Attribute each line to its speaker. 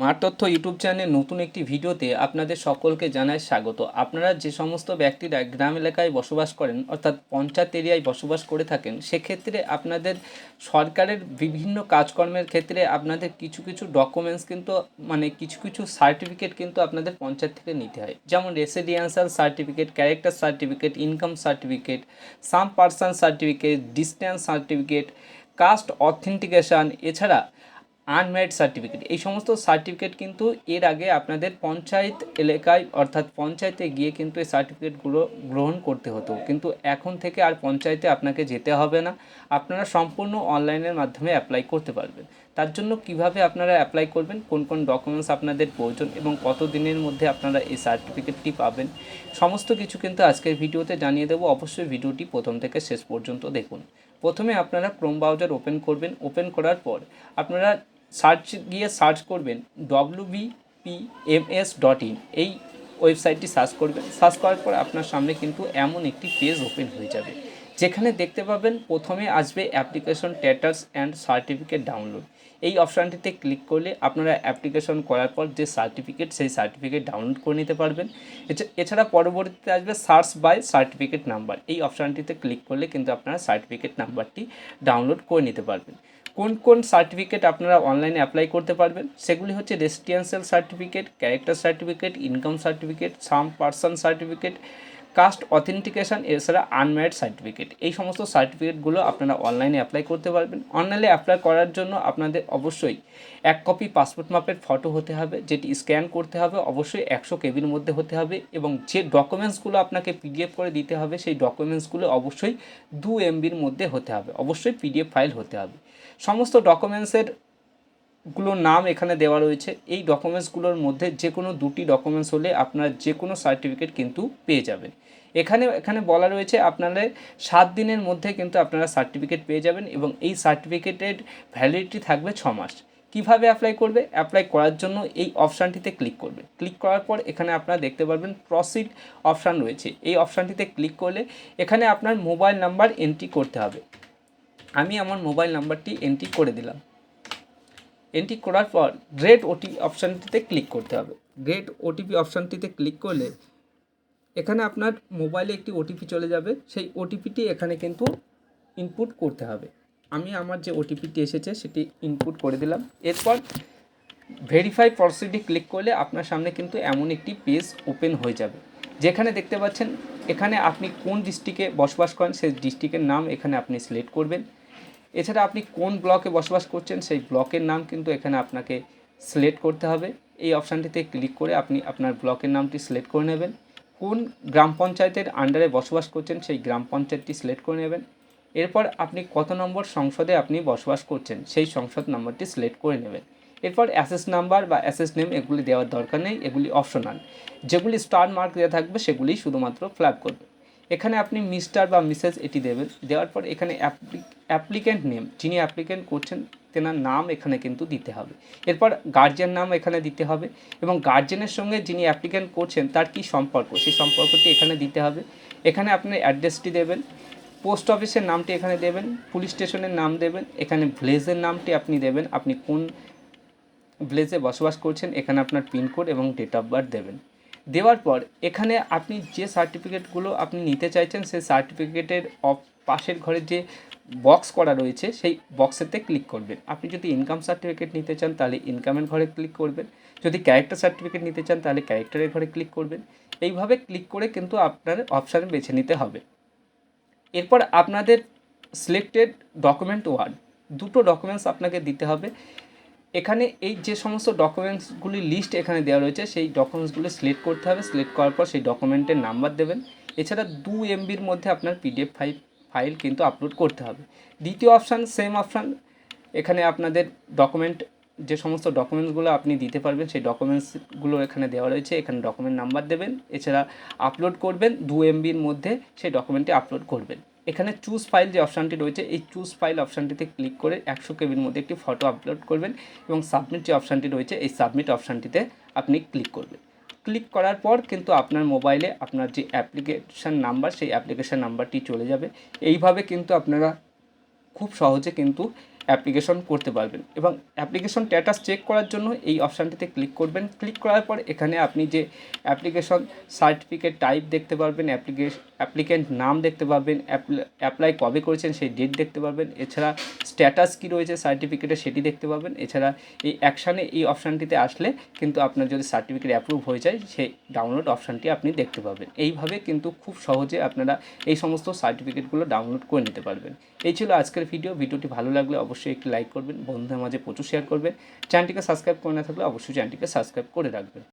Speaker 1: মার তথ্য YouTube channel নতুন একটি ভিডিওতে আপনাদের সকলকে জানায় স্বাগত। আপনারা যে সমস্ত ব্যক্তিরা গ্রাম এলাকায় বসবাস করেন, অর্থাৎ পঞ্চায়েত এরিয়ায় বসবাস করে থাকেন, সেক্ষেত্রে আপনাদের সরকারের বিভিন্ন কাজকর্মের ক্ষেত্রে আপনাদের কিছু কিছু ডকুমেন্টস কিন্তু মানে কিছু কিছু সার্টিফিকেট কিন্তু আপনাদের পঞ্চায়েত থেকে নিতে হয়। যেমন residential certificate character certificate income certificate same person certificate distance certificate caste authentication এছাড়া আনম্যারিড সার্টিফিকেট এই সমস্ত সার্টিফিকেট কিন্তু এর আগে আপনাদের পঞ্চায়েত এলাকায়, অর্থাৎ পঞ্চায়েতে গিয়ে কিন্তু এই সার্টিফিকেটগুলো গ্রহণ করতে হতো। কিন্তু এখন থেকে আর পঞ্চায়েতে আপনাকে যেতে হবে না। আপনারা সম্পূর্ণ অনলাইনের মাধ্যমে অ্যাপ্লাই করতে পারবেন। তার জন্য কীভাবে আপনারা অ্যাপ্লাই করবেন, কোন কোন ডকুমেন্টস আপনাদের প্রয়োজন এবং কত দিনের মধ্যে আপনারা এই সার্টিফিকেটটি পাবেন, সমস্ত কিছু কিন্তু আজকের ভিডিওতে জানিয়ে দেবো। অবশ্যই ভিডিওটি প্রথম থেকে শেষ পর্যন্ত দেখুন। প্রথমে আপনারা ক্রোম ব্রাউজার ওপেন করবেন। ওপেন করার পর আপনারা সার্চ গিয়ে সার্চ করবেন এম এস ডট ইন এই ওয়েবসাইটটি সার্চ করবেন। সার্চ করার পর আপনার সামনে কিন্তু এমন একটি পেজ ওপেন হয়ে যাবে। যেখানে দেখতে পাবেন প্রথমে আসবে application status and certificate download এই অপশানটিতে ক্লিক করলে আপনারা অ্যাপ্লিকেশন করার পর যে সার্টিফিকেট সেই সার্টিফিকেট ডাউনলোড করে নিতে পারবেন। এছা- এছাড়া পরবর্তীতে আসবে সার্চ বাই সার্টিফিকেট নাম্বার এই অপশানটিতে ক্লিক করলে কিন্তু আপনারা সার্টিফিকেট নাম্বারটি ডাউনলোড করে নিতে পারবেন। কোন কোন সার্টিফিকেট আপনারা অনলাইনে অ্যাপ্লাই করতে পারবেন? সেগুলি হচ্ছে residential certificate character certificate income certificate same person certificate caste authentication এছাড়া আনম্যারিড সার্টিফিকেট। এই সমস্ত সার্টিফিকেটগুলো আপনারা অনলাইনে অ্যাপ্লাই করতে পারবেন। অনলাইনে অ্যাপ্লাই করার জন্য আপনাদের অবশ্যই এক কপি পাসপোর্ট মাপের ফটো হতে হবে, যেটি স্ক্যান করতে হবে, অবশ্যই একশো কেবির মধ্যে হতে হবে এবং যে ডকুমেন্টসগুলো আপনাকে পিডিএফ করে দিতে হবে, সেই ডকুমেন্টসগুলো অবশ্যই দু এমবির মধ্যে হতে হবে। অবশ্যই পিডিএফ ফাইল হতে হবে। সমস্ত ডকুমেন্টসের গুলোর নাম এখানে দেওয়া রয়েছে। এই ডকুমেন্টসগুলোর মধ্যে যে কোনো দুটি ডকুমেন্টস হলে আপনার যে কোনো সার্টিফিকেট কিন্তু পেয়ে যাবেন। এখানে এখানে বলা রয়েছে আপনারা সাত দিনের মধ্যে কিন্তু আপনারা সার্টিফিকেট পেয়ে যাবেন এবং এই সার্টিফিকেটের ভ্যালিডিটি থাকবে ছ মাস। কীভাবে অ্যাপ্লাই করবে? অ্যাপ্লাই করার জন্য এই অপশানটিতে ক্লিক করবে। ক্লিক করার পর এখানে আপনারা দেখতে পারবেন প্রসিড অপশান রয়েছে। এই অপশানটিতে ক্লিক করলে এখানে আপনার মোবাইল নাম্বার এন্ট্রি করতে হবে। আমি আমার মোবাইল নাম্বারটি এন্ট্রি করে দিলাম। এন্ট্রি করার পর গ্রেড ওটি অপশানটিতে ক্লিক করতে হবে। গ্রেড ওটিপি অপশানটিতে ক্লিক করলে এখানে আপনার মোবাইলে একটি ওটিপি চলে যাবে। সেই ওটিপিটি এখানে কিন্তু ইনপুট করতে হবে। আমি আমার যে ওটিপিটি এসেছে সেটি ইনপুট করে দিলাম। এরপর ভেরিফাই প্রসিডি ক্লিক করলে আপনার সামনে কিন্তু এমন একটি পেজ ওপেন হয়ে যাবে। যেখানে দেখতে পাচ্ছেন, এখানে আপনি কোন ডিস্ট্রিক্টে বসবাস করেন, সেই ডিস্ট্রিক্টের নাম এখানে আপনি সিলেক্ট করবেন। এছাড়া আপনি কোন ব্লকে বসবাস করছেন, সেই ব্লকের নাম কিন্তু এখানে আপনাকে সিলেক্ট করতে হবে। এই অপশানটিতে ক্লিক করে আপনি আপনার ব্লকের নামটি সিলেক্ট করে নেবেন। কোন গ্রাম পঞ্চায়েতের আন্ডারে বসবাস করছেন, সেই গ্রাম পঞ্চায়েতটি সিলেক্ট করে নেবেন। এরপর আপনি কত নম্বর সংসদে আপনি বসবাস করছেন, সেই সংসদ নম্বরটি সিলেক্ট করে নেবেন। এরপর অ্যাসেস নাম্বার বা অ্যাসেস নেম এগুলি দেওয়ার দরকার নেই, এগুলি অপশনাল যেগুলি স্টার মার্ক দেওয়া থাকবে, সেগুলি শুধুমাত্র ফ্ল্যাগ করবে এখানে আপনি মিস্টার বা মিসেস এটি দেবেন। দেওয়ার পর এখানে অ্যাপ্লিক্যান্ট নেম, যিনি অ্যাপ্লিক্যান্ট করছেন, তেনার নাম এখানে কিন্তু দিতে হবে। এরপর গার্জিয়ান নাম এখানে দিতে হবে এবং গার্জেনের সঙ্গে যিনি অ্যাপ্লিক্যান্ট করছেন, তার কী সম্পর্ক? সেই সম্পর্কটি এখানে দিতে হবে। এখানে আপনি অ্যাড্রেসটি দেবেন, পোস্ট অফিসের নামটি এখানে দেবেন, পুলিশ স্টেশনের নাম দেবেন, এখানে ভিলেজের নামটি আপনি দেবেন, আপনি কোন ভিলেজে বসবাস করছেন, এখানে আপনার পিনকোড এবং ডেট অফ বার্থ দেবেন। দেওয়ার পর এখানে আপনি যে সার্টিফিকেটগুলো আপনি নিতে চাইছেন, সেই সার্টিফিকেটের অফ পাশের ঘরে যে বক্স করা রয়েছে, সেই বক্সেতে ক্লিক করবেন। আপনি যদি ইনকাম সার্টিফিকেট নিতে চান, তাহলে ইনকামের ঘরে ক্লিক করবেন। যদি ক্যারেক্টার সার্টিফিকেট নিতে চান, তাহলে ক্যারেক্টারের ঘরে ক্লিক করবেন। এইভাবে ক্লিক করে কিন্তু আপনার অপশান বেছে নিতে হবে। এরপর আপনাদের সিলেক্টেড ডকুমেন্ট ওয়ান দুটো ডকুমেন্টস আপনাকে দিতে হবে। এখানে এই যে সমস্ত ডকুমেন্টসগুলি লিস্ট এখানে দেওয়া রয়েছে, সেই ডকুমেন্টসগুলো সিলেক্ট করতে হবে। সিলেক্ট করার পর সেই ডকুমেন্টের নাম্বার দেবেন। এছাড়া দু এমবির মধ্যে আপনার পিডিএফ ফাইল ফাইল কিন্তু আপলোড করতে হবে। দ্বিতীয় অপশান সেম অপশান এখানে আপনাদের ডকুমেন্ট যে সমস্ত ডকুমেন্টসগুলো আপনি দিতে পারবেন, সেই ডকুমেন্টসগুলো এখানে দেওয়া রয়েছে। এখানে ডকুমেন্ট নাম্বার দেবেন। এছাড়া আপলোড করবেন। দু এমবির মধ্যে সেই ডকুমেন্টটি আপলোড করবেন। এখানে চুজ ফাইল যে অপশানটি রয়েছে, এই চুজ ফাইল অপশানটিতে ক্লিক করে একশো কেবির মধ্যে একটি ফটো আপলোড করবেন এবং সাবমিট যে অপশানটি রয়েছে, এই সাবমিট অপশানটিতে আপনি ক্লিক করবেন। ক্লিক করার পর কিন্তু আপনার মোবাইলে আপনার যে অ্যাপ্লিকেশান নাম্বার সেই অ্যাপ্লিকেশান নাম্বারটি চলে যাবে। এইভাবে কিন্তু আপনারা খুব সহজে কিন্তু অ্যাপ্লিকেশন করতে পারবেন। এবং অ্যাপ্লিকেশন স্ট্যাটাস চেক করার জন্য এই অপশানটিতে ক্লিক করবেন। ক্লিক করার পর এখানে আপনি যে অ্যাপ্লিকেশন সার্টিফিকেট টাইপ দেখতে পারবেন অ্যাপ্লিকেশন অ্যাপ্লিকেন্ট নাম দেখতে পারবেন অ্যাপ্লাই কবে করেছেন সেই ডেট দেখতে পারবেন। এছাড়া স্ট্যাটাস কী রয়েছে সার্টিফিকেটে সেটি দেখতে পাবেন এছাড়া এই অ্যাকশানে এই অপশানটিতে আসলে কিন্তু আপনার যদি সার্টিফিকেট অ্যাপ্রুভ হয়ে যায় সেই ডাউনলোড অপশানটি আপনি দেখতে পাবেন এইভাবে কিন্তু খুব সহজে আপনারা এই সমস্ত সার্টিফিকেটগুলো ডাউনলোড করে নিতে পারবেন। এই ছিল আজকের ভিডিও ভিডিওটি ভালো লাগলে অবশ্যই একটি লাইক করবেন, বন্ধুদের মাঝে প্রচুর শেয়ার করবেন। চ্যানেলটিকে সাবস্ক্রাইব করে না থাকলে অবশ্যই চ্যানেলটিকে সাবস্ক্রাইব করে রাখবেন।